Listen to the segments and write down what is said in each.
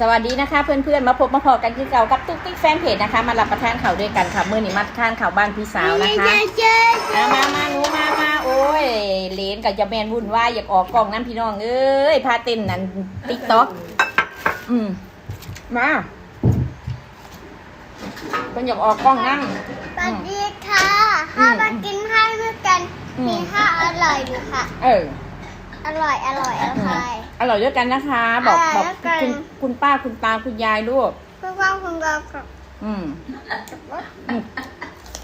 สวัสดีนะคะเพื่อนๆมาพบมาพอกันที่เก่ากับตุ๊กติ๊กแฟนเพจนะคะ มารับประทานข่าวด้วยกันค่ะเมื่อนี้มาทานข่าวบ้านพี่สาวนะคะมามามาหนูมามาโอ้ยเลนกับจะแมนวุ่นวายอยากออกกล้องนั่นพี่น้องเอ้ยพาเต้นนั่นติ๊กต็อกอืมมาเป็นอยากออกกล้องนั่งสวัสดีค่ะข้าวมากินข้าวด้วยกันอืมมีข้าวอร่อยดีค่ะ เออ อร่อยอร่อยอร่อย อร่อยด้วยกันนะคะ บอกอร่อยบอกด้วยกัน คุณคุณป้าคุณตาคุณยายลูกเพื่อความคุณเรากับอืมอืม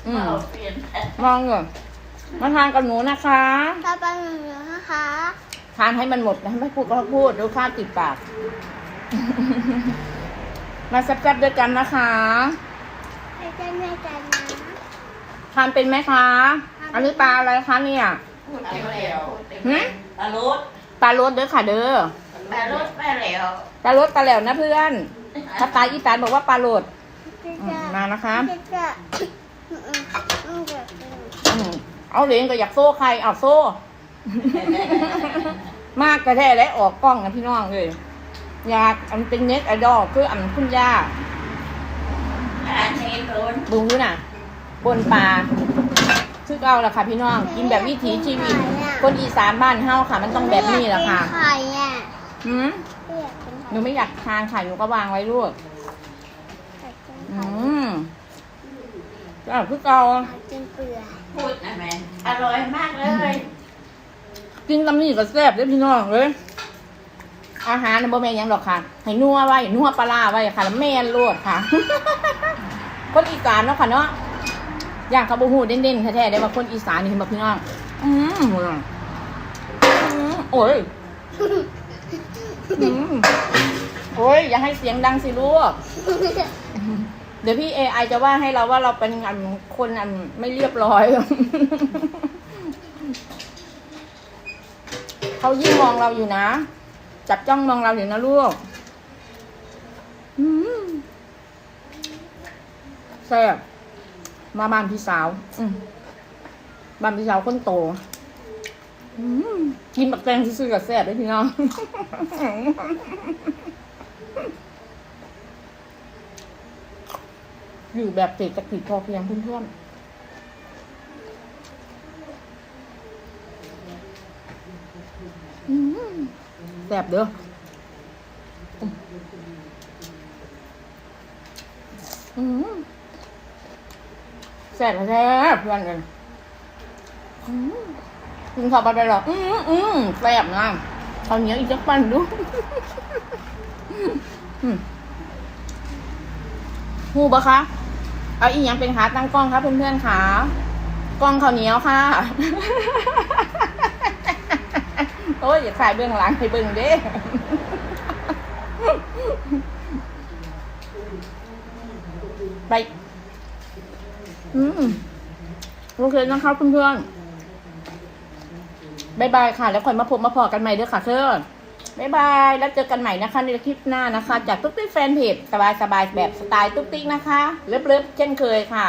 อืมลองก่อนมาทานกับหนูนะคะข้าวปลาหนึ่งนะคะทานให้มันหมดนะไม่พูดก็พูดดูข้าวติดปาก มาแซ่บๆด้วยกันนะคะให้เจ้าแม่กันนะ ทานเป็นไหมคะ อันนี้ปลาอะไรคะเนี่ย พูดเต็มแล้วหืมปลาโรดปลารสเด้อค่ะเด้อปลาโรดแม่แล้วปลารสปลาแหลวนะเพื่อนถ้าตาอีสานบอกว่าปลารสจะอืจะมมานะคะจะจะอืมอืมอืมจะอืมเอาเหรียญก็อยากโซ่ใครเอาโซ่ มากกระแท้และออกกล้องนะพี่น้องเลยอยากอันเป็นเน็ตไอดอลคืออันคุณย่าอาหารเชฟโรนบุงด้วยน่ะบนปลา ซึ่งเอาละค่ะพี่น้องกินแบบวิถีชีวิต คนอีสานบ้านเฮาค่ะ มันต้องแบบนี้แหละค่ะอยากกินไข่อะหืมอยากกินหนูไม่อยากทานไข่หนูก็วางไว้ลูกไข่อยากกินอืไข่มก็คือเอาอยากกินเปลือกพูดนะแม่อร่อยมากเลย กินตำนี่ก็แซ่บเด้อพี่น้องเลยอาหารน่ะบ่แม่นหยังหรอกค่ะ ให้นัวไว้นัวปลาร้าไว้ค่ะแล้วแม่นโลดค่ะ คนอีสานเนาะค่ะเนาะ อย่างกระบูหูเด่นๆแท้ๆได้มาคนอีสานนี่เห็นบ่พี่น้องอืมอืมโอ้ยอืมโอ้ยอย่าให้เสียงดังสิลูกเดี๋ยวพี่เอไอจะว่าให้เราว่าเราเป็นอันคนอันไม่เรียบร้อย เขายิ่งมองเราอยู่นะ จับจ้องมองเราอยู่นะลูกอืมแซ่บ มาบ้านพี่สาว อืมบ้านพี่สาวคนโตอืมกินบักแตงซื่อๆกับแซ่บเลยพี่น้องอยู่แบบเศรษฐกิจพอเพียงเพื่อนๆอืมแซ่บเด้ออืม แซ่บแท้เพื่อนกันอืมกินข้าวไปไปหรออืมอืมแซ่บนะข้าวเหนียวอีกจักปั้นดูหูปะคะ เอาอีกอย่างเป็นขาตั้งกล้องครับเพื่อนๆค่ะกล้องข้าวเหนียวค่ะ โอ้ยอย่าขายเบื้องหลังให้เบื้องเด้ไป อืมโอเคนะครับเพื่อนๆบายบายค่ะ แล้วค่อยมาพบมาพอกันใหม่เด้อค่ะเพื่อนบายบาย แล้วเจอกันใหม่นะคะ ในคลิปหน้านะคะ จากตุ๊กติ๊กแฟนเพจสบายๆแบบสไตล์ตุ๊กติ๊กนะคะ เลิฟๆเช่นเคยค่ะ